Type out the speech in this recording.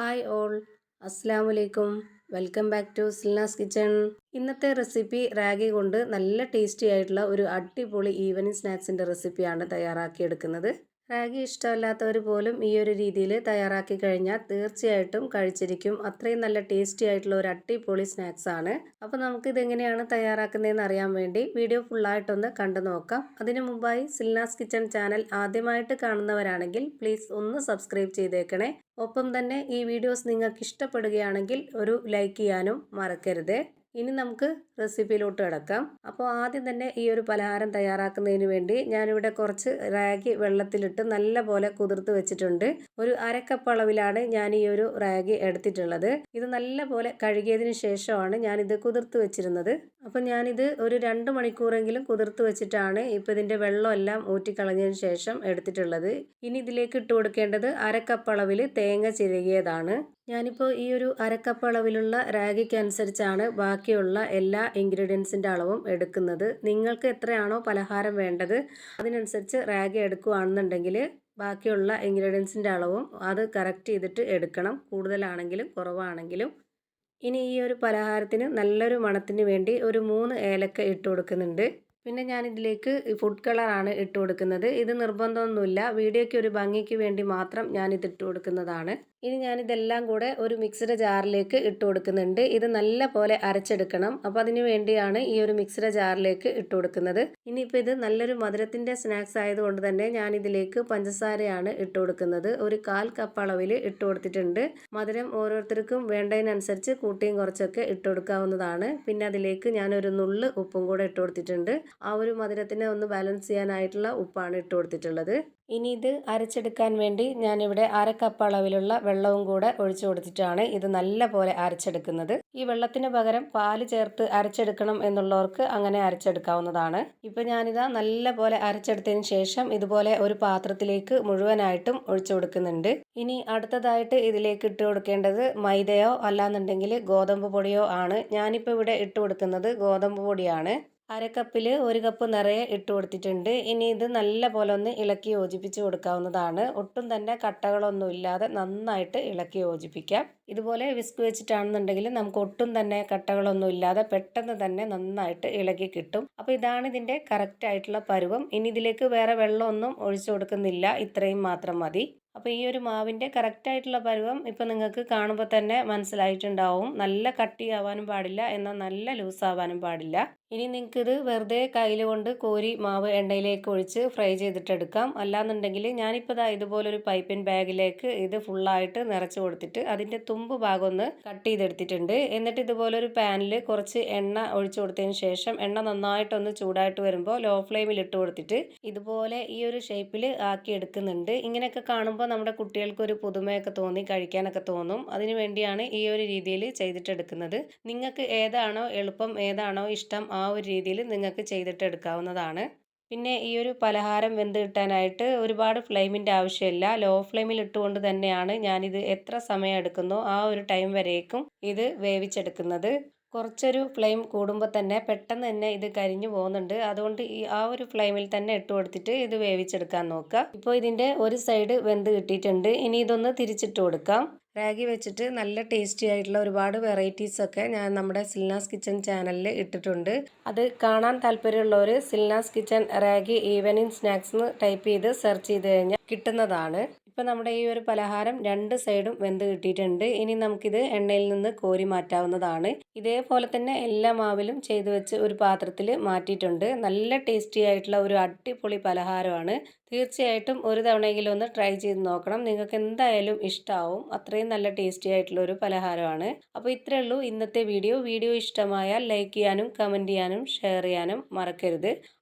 Hi all അസ്സാം വലൈക്കും welcome back to Silna's kitchen ഇന്നത്തെ റെസിപ്പി റാഗി കൊണ്ട് നല്ല ടേസ്റ്റി ആയിട്ടുള്ള ഒരു അടിപൊളി ഈവനിങ് സ്നാക്സിന്റെ റെസിപ്പിയാണ് തയ്യാറാക്കിയെടുക്കുന്നത്. റാഗി ഇഷ്ടമല്ലാത്തവർ പോലും ഈ ഒരു രീതിയിൽ തയ്യാറാക്കി കഴിഞ്ഞാൽ തീർച്ചയായിട്ടും കഴിച്ചിരിക്കും. അത്രയും നല്ല ടേസ്റ്റി ആയിട്ടുള്ള ഒരു അട്ടിപ്പൊളി ആണ്. അപ്പോൾ നമുക്ക് ഇതെങ്ങനെയാണ് തയ്യാറാക്കുന്നതെന്ന് അറിയാൻ വേണ്ടി വീഡിയോ ഫുള്ളായിട്ടൊന്ന് കണ്ടു നോക്കാം. അതിനു മുമ്പായി സിൽനാസ് കിച്ചൺ ചാനൽ ആദ്യമായിട്ട് കാണുന്നവരാണെങ്കിൽ പ്ലീസ് ഒന്ന് സബ്സ്ക്രൈബ് ചെയ്തേക്കണേ. ഒപ്പം തന്നെ ഈ വീഡിയോസ് നിങ്ങൾക്ക് ഇഷ്ടപ്പെടുകയാണെങ്കിൽ ഒരു ലൈക്ക് ചെയ്യാനും മറക്കരുത്. ഇനി നമുക്ക് റെസിപ്പിയിലോട്ട് കിടക്കാം. അപ്പോൾ ആദ്യം തന്നെ ഈ ഒരു പലഹാരം തയ്യാറാക്കുന്നതിന് വേണ്ടി ഞാനിവിടെ കുറച്ച് റാഗി വെള്ളത്തിലിട്ട് നല്ല പോലെ കുതിർത്ത് വെച്ചിട്ടുണ്ട്. ഒരു അരക്കപ്പ് അളവിലാണ് ഞാൻ ഈ ഒരു റാഗി എടുത്തിട്ടുള്ളത്. ഇത് നല്ല പോലെ കഴുകിയതിന് ശേഷമാണ് ഞാനിത് കുതിർത്ത് വെച്ചിരുന്നത്. അപ്പോൾ ഞാനിത് ഒരു രണ്ട് മണിക്കൂറെങ്കിലും കുതിർത്ത് വെച്ചിട്ടാണ് ഇപ്പോൾ ഇതിന്റെ വെള്ളമെല്ലാം ഊറ്റിക്കളഞ്ഞതിന് ശേഷം എടുത്തിട്ടുള്ളത്. ഇനി ഇതിലേക്ക് ഇട്ട് കൊടുക്കേണ്ടത് അരക്കപ്പ് അളവിൽ തേങ്ങ ചിരകിയതാണ്. ഞാനിപ്പോൾ ഈ ഒരു അരക്കപ്പ് അളവിലുള്ള റാഗിക്ക് അനുസരിച്ചാണ് ബാക്കിയുള്ള എല്ലാ ഇൻഗ്രീഡിയൻസിന്റെ അളവും എടുക്കുന്നത്. നിങ്ങൾക്ക് എത്രയാണോ പലഹാരം വേണ്ടത് അതിനനുസരിച്ച് റാഗി എടുക്കുകയാണെന്നുണ്ടെങ്കിൽ ബാക്കിയുള്ള ഇൻഗ്രീഡിയൻസിന്റെ അളവും അത് കറക്റ്റ് ചെയ്തിട്ട് എടുക്കണം. കൂടുതലാണെങ്കിലും കുറവാണെങ്കിലും. ഇനി ഈ ഒരു പലഹാരത്തിന് നല്ലൊരു മണത്തിന് വേണ്ടി ഒരു മൂന്ന് ഏലക്ക ഇട്ട് കൊടുക്കുന്നുണ്ട്. പിന്നെ ഞാൻ ഇതിലേക്ക് ഫുഡ് കളറാണ് ഇട്ട് കൊടുക്കുന്നത്. ഇത് നിർബന്ധമൊന്നുമില്ല. വീഡിയോയ്ക്ക് ഒരു ഭംഗിക്ക് വേണ്ടി മാത്രം ഞാൻ ഇത് ഇട്ട് കൊടുക്കുന്നതാണ്. ഇനി ഞാനിതെല്ലാം കൂടെ ഒരു മിക്സിയുടെ ജാറിലേക്ക് ഇട്ട് കൊടുക്കുന്നുണ്ട്. ഇത് നല്ല പോലെ അരച്ചെടുക്കണം. അപ്പോൾ അതിന് വേണ്ടിയാണ് ഈ ഒരു മിക്സിയുടെ ജാറിലേക്ക് ഇട്ട് കൊടുക്കുന്നത്. ഇനിയിപ്പോൾ ഇത് നല്ലൊരു മധുരത്തിന്റെ സ്നാക്സ് ആയതുകൊണ്ട് തന്നെ ഞാൻ ഇതിലേക്ക് പഞ്ചസാരയാണ് ഇട്ട് കൊടുക്കുന്നത്. ഒരു കാൽ കപ്പ് അളവിൽ ഇട്ട് കൊടുത്തിട്ടുണ്ട്. മധുരം ഓരോരുത്തർക്കും വേണ്ടതിനനുസരിച്ച് കൂട്ടിയും കുറച്ചൊക്കെ ഇട്ട് കൊടുക്കാവുന്നതാണ്. പിന്നെ അതിലേക്ക് ഞാനൊരു നുള്ള് ഉപ്പും കൂടെ ഇട്ട് കൊടുത്തിട്ടുണ്ട്. ആ ഒരു മധുരത്തിനെ ഒന്ന് ബാലൻസ് ചെയ്യാനായിട്ടുള്ള ഉപ്പാണ് ഇട്ട് കൊടുത്തിട്ടുള്ളത്. ഇനി ഇത് അരച്ചെടുക്കാൻ വേണ്ടി ഞാനിവിടെ അര കപ്പ് അളവിലുള്ള വെള്ളവും കൂടെ ഒഴിച്ചു കൊടുത്തിട്ടാണ് ഇത് നല്ല പോലെ അരച്ചെടുക്കുന്നത്. ഈ വെള്ളത്തിന് പകരം പാൽ ചേർത്ത് അരച്ചെടുക്കണം എന്നുള്ളവർക്ക് അങ്ങനെ അരച്ചെടുക്കാവുന്നതാണ്. ഇപ്പം ഞാനിതാ നല്ല പോലെ അരച്ചെടുത്തതിന് ശേഷം ഇതുപോലെ ഒരു പാത്രത്തിലേക്ക് മുഴുവനായിട്ടും ഒഴിച്ചു കൊടുക്കുന്നുണ്ട്. ഇനി അടുത്തതായിട്ട് ഇതിലേക്ക് ഇട്ട് കൊടുക്കേണ്ടത് മൈദയോ അല്ലാന്നുണ്ടെങ്കിൽ ഗോതമ്പ് പൊടിയോ ആണ്. ഞാനിപ്പോൾ ഇവിടെ ഇട്ട് കൊടുക്കുന്നത് ഗോതമ്പ് പൊടിയാണ്. അരക്കപ്പിൽ ഒരു കപ്പ് നിറയെ ഇട്ട് കൊടുത്തിട്ടുണ്ട്. ഇനി ഇത് നല്ല പോലെ ഒന്ന് ഇളക്കി യോജിപ്പിച്ച് കൊടുക്കാവുന്നതാണ്. ഒട്ടും തന്നെ കട്ടകളൊന്നും ഇല്ലാതെ നന്നായിട്ട് ഇളക്കി യോജിപ്പിക്കാം. ഇതുപോലെ വിസ്ക് വെച്ചിട്ടാണെന്നുണ്ടെങ്കിൽ നമുക്ക് ഒട്ടും തന്നെ കട്ടകളൊന്നും ഇല്ലാതെ പെട്ടെന്ന് തന്നെ നന്നായിട്ട് ഇളക്കി കിട്ടും. അപ്പോൾ ഇതാണ് ഇതിന്റെ കറക്റ്റ് ആയിട്ടുള്ള പരുവം. ഇനി ഇതിലേക്ക് വേറെ വെള്ളമൊന്നും ഒഴിച്ചു കൊടുക്കുന്നില്ല. ഇത്രയും മാത്രം മതി. അപ്പോൾ ഈ ഒരു മാവിന്റെ കറക്റ്റായിട്ടുള്ള പരുവം ഇപ്പോൾ നിങ്ങൾക്ക് കാണുമ്പോൾ തന്നെ മനസ്സിലായിട്ടുണ്ടാവും. നല്ല കട്ടിയാവാനും പാടില്ല. എന്നാൽ നല്ല ലൂസാവാനും പാടില്ല. ഇനി നിങ്ങൾക്കിത് വെറുതെ കയ്യിൽ കൊണ്ട് കോരി മാവ് എണ്ണയിലേക്ക് ഒഴിച്ച് ഫ്രൈ ചെയ്തിട്ടെടുക്കാം. അല്ലാന്നുണ്ടെങ്കിൽ ഞാനിപ്പോൾ ഇതാ ഇതുപോലൊരു പൈപ്പിൻ ബാഗിലേക്ക് ഇത് ഫുള്ളായിട്ട് നിറച്ച് കൊടുത്തിട്ട് അതിന്റെ തുമ്പ് ഭാഗം ഒന്ന് കട്ട് ചെയ്തെടുത്തിട്ടുണ്ട്. എന്നിട്ട് ഇതുപോലൊരു പാനിൽ കുറച്ച് എണ്ണ ഒഴിച്ചു കൊടുത്തതിന് ശേഷം എണ്ണ നന്നായിട്ടൊന്ന് ചൂടായിട്ട് വരുമ്പോൾ ലോ ഫ്ലെയിമിൽ ഇട്ട് കൊടുത്തിട്ട് ഇതുപോലെ ഈ ഒരു ഷേപ്പിൽ ആക്കി എടുക്കുന്നുണ്ട്. ഇങ്ങനെയൊക്കെ കാണുമ്പോൾ നമ്മുടെ കുട്ടികൾക്ക് ഒരു പുതുമയൊക്കെ തോന്നി കഴിക്കാനൊക്കെ തോന്നും. അതിനു വേണ്ടിയാണ് ഈ ഒരു രീതിയിൽ ചെയ്തിട്ടെടുക്കുന്നത്. നിങ്ങൾക്ക് ഏതാണോ എളുപ്പം ഏതാണോ ഇഷ്ടം ഒരു രീതിയിൽ നിങ്ങൾക്ക് ചെയ്തിട്ട് എടുക്കാവുന്നതാണ്. പിന്നെ ഈ ഒരു പലഹാരം വെന്ത് കിട്ടാനായിട്ട് ഒരുപാട് ഫ്ലെയിമിന്റെ ആവശ്യമില്ല. ലോ ഫ്ലെയിമിൽ ഇട്ടുകൊണ്ട് തന്നെയാണ് ഞാനിത് എത്ര സമയം എടുക്കുന്നോ ആ ഒരു ടൈം വരേക്കും ഇത് വേവിച്ചെടുക്കുന്നത്. കുറച്ചൊരു ഫ്ലെയിം കൂടുമ്പോൾ തന്നെ പെട്ടെന്ന് തന്നെ ഇത് കരിഞ്ഞു പോകുന്നുണ്ട്. അതുകൊണ്ട് ഈ ആ ഒരു ഫ്ലെയിമിൽ തന്നെ ഇട്ട് കൊടുത്തിട്ട് ഇത് വേവിച്ചെടുക്കാൻ നോക്കുക. ഇപ്പോൾ ഇതിന്റെ ഒരു സൈഡ് വെന്ത് കിട്ടിയിട്ടുണ്ട്. ഇനി ഇതൊന്ന് തിരിച്ചിട്ട് കൊടുക്കാം. റാഗി വെച്ചിട്ട് നല്ല ടേസ്റ്റി ആയിട്ടുള്ള ഒരുപാട് വെറൈറ്റീസ് ഒക്കെ ഞാൻ നമ്മുടെ സിൽനാസ് കിച്ചൺ ചാനലിൽ ഇട്ടിട്ടുണ്ട്. അത് കാണാൻ താല്പര്യമുള്ളവർ Silna's kitchen ragi evening snacks എന്ന് ടൈപ്പ് ചെയ്ത് സെർച്ച് ചെയ്ത് കഴിഞ്ഞാൽ കിട്ടുന്നതാണ്. ഇപ്പം നമ്മുടെ ഈ ഒരു പലഹാരം രണ്ട് സൈഡും വെന്ത് കിട്ടിയിട്ടുണ്ട്. ഇനി നമുക്കിത് എണ്ണയിൽ നിന്ന് കോരി മാറ്റാവുന്നതാണ്. ഇതേപോലെ തന്നെ എല്ലാ മാവിലും ചെയ്തു വെച്ച് ഒരു പാത്രത്തിൽ മാറ്റിയിട്ടുണ്ട്. നല്ല ടേസ്റ്റി ആയിട്ടുള്ള ഒരു അടിപൊളി പലഹാരമാണ്. തീർച്ചയായിട്ടും ഒരു തവണയെങ്കിലും ഒന്ന് ട്രൈ ചെയ്ത് നോക്കണം. നിങ്ങൾക്ക് എന്തായാലും ഇഷ്ടമാവും അത്രയും നല്ല ടേസ്റ്റി ആയിട്ടുള്ള ഒരു പലഹാരമാണ്. അപ്പോൾ ഇത്രയേ ഉള്ളൂ ഇന്നത്തെ വീഡിയോ. വീഡിയോ ഇഷ്ടമായാൽ ലൈക്ക് ചെയ്യാനും കമന്റ് ചെയ്യാനും ഷെയർ ചെയ്യാനും മറക്കരുത്.